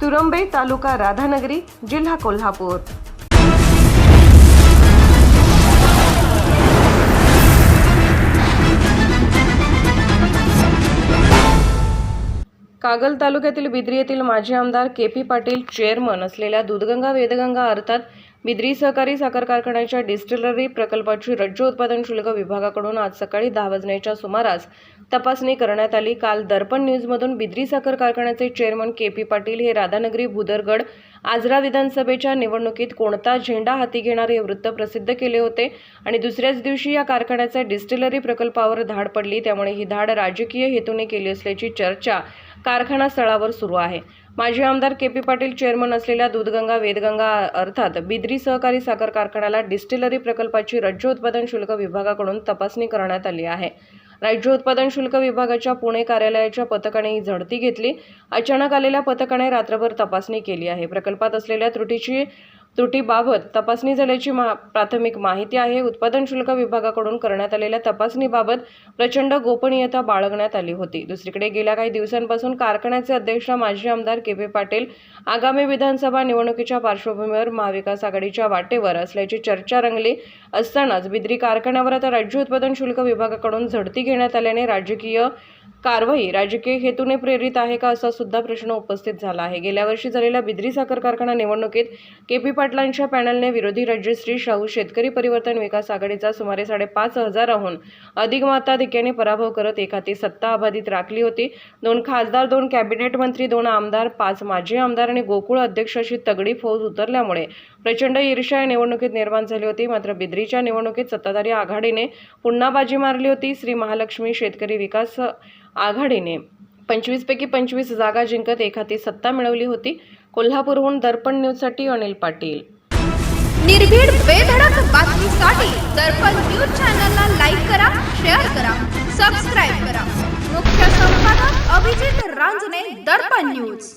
तुरंबे तालुका राधानगरी जिल्हा कोल्हापूर. कागल तालुक्यातील बिद्री येथील माजी आमदार के पी पाटील चेअरमन असलेल्या दूधगंगा वेदगंगा अर्थात बिद्री सहकारी साखर कारखान्याच्या डिस्टिलरी प्रकल्पाची राज्य उत्पादन शुल्क विभागाकडून आज सकाळी दहा वाजण्याच्या सुमारास तपासणी करण्यात आली. काल दर्पण न्यूजमधून बिद्री साखर कारखान्याचे चेअरमन के पी पाटील हे राधानगरी भुदरगड आजरा विधानसभेच्या निवडणुकीत कोणता झेंडा हाती घेणार हे वृत्त प्रसिद्ध केले होते आणि दुसऱ्याच दिवशी या कारखान्याच्या डिस्टिलरी प्रकल्पावर धाड पडली. त्यामुळे ही धाड राजकीय हेतूने केली असल्याची चर्चा कारखाना स्थळावर सुरू आहे. माजी आमदार के पी पाटील चेअरमन असलेल्या दूधगंगा वेदगंगा अर्थात बिद्री सहकारी साखर कारखान्याला डिस्टिलरी प्रकल्पाची राज्य उत्पादन शुल्क विभागाकडून तपासणी करण्यात आली आहे. राज्य उत्पादन शुल्क विभागाच्या पुणे कार्यालयाच्या पथकाने ही झडती घेतली. अचानक आलेल्या पथकाने रात्रभर तपासणी केली आहे. प्रकल्पात असलेल्या त्रुटीची त्रुटीबाबत तपासणी झाल्याची मा प्राथमिक माहिती आहे. उत्पादन शुल्क विभागाकडून करण्यात आलेल्या तपासणीबाबत प्रचंड गोपनीयता बाळगण्यात आली होती. दुसरीकडे गेल्या काही दिवसांपासून कारखान्याचे अध्यक्ष माजी आमदार के पी पाटील आगामी विधानसभा निवडणुकीच्या पार्श्वभूमीवर महाविकास आघाडीच्या वाटेवर असल्याची चर्चा रंगली असतानाच बिद्री कारखान्यावर आता राज्य उत्पादन शुल्क विभागाकडून झडती घेण्यात आल्याने राजकीय कारवाई राजकीय हेतूने प्रेरित आहे का असा सुद्धा प्रश्न उपस्थित झाला आहे. गेल्या वर्षी झालेल्या बिद्री साखर कारखाना निवडणुकीत के पी पाटलांच्या पॅनलने विरोधी राज्यश्री शाहू शेतकरी परिवर्तन विकास आघाडीचा सुमारे साडेपाच हजाराहून अधिक मताधिक्याने पराभव करत एखादी सत्ता अबाधित राखली होती. दोन खासदार दोन कॅबिनेट मंत्री दोन आमदार पाच माजी आमदार आणि गोकुळ अध्यक्ष अशी तगडी फौज उतरल्यामुळे प्रचंड ईर्ष्या या निवडणुकीत निर्माण झाली होती. मात्र बिद्रीच्या निवडणुकीत सत्ताधारी आघाडीने पुन्हा बाजी मारली होती. श्री महालक्ष्मी शेतकरी विकास आघाडीने पंचवीसपैकी पंचवीस जागा जिंकत एखादी सत्ता मिळवली होती. कोल्हापूरहून दर्पण न्यूजसाठी अनिल पाटील. निर्भीड बेधडक बातमीसाठी दर्पण न्यूज चॅनलला लाईक करा शेअर करा सबस्क्राईब करा. मुख्य संपादक अभिजित रांजणे दर्पण न्यूज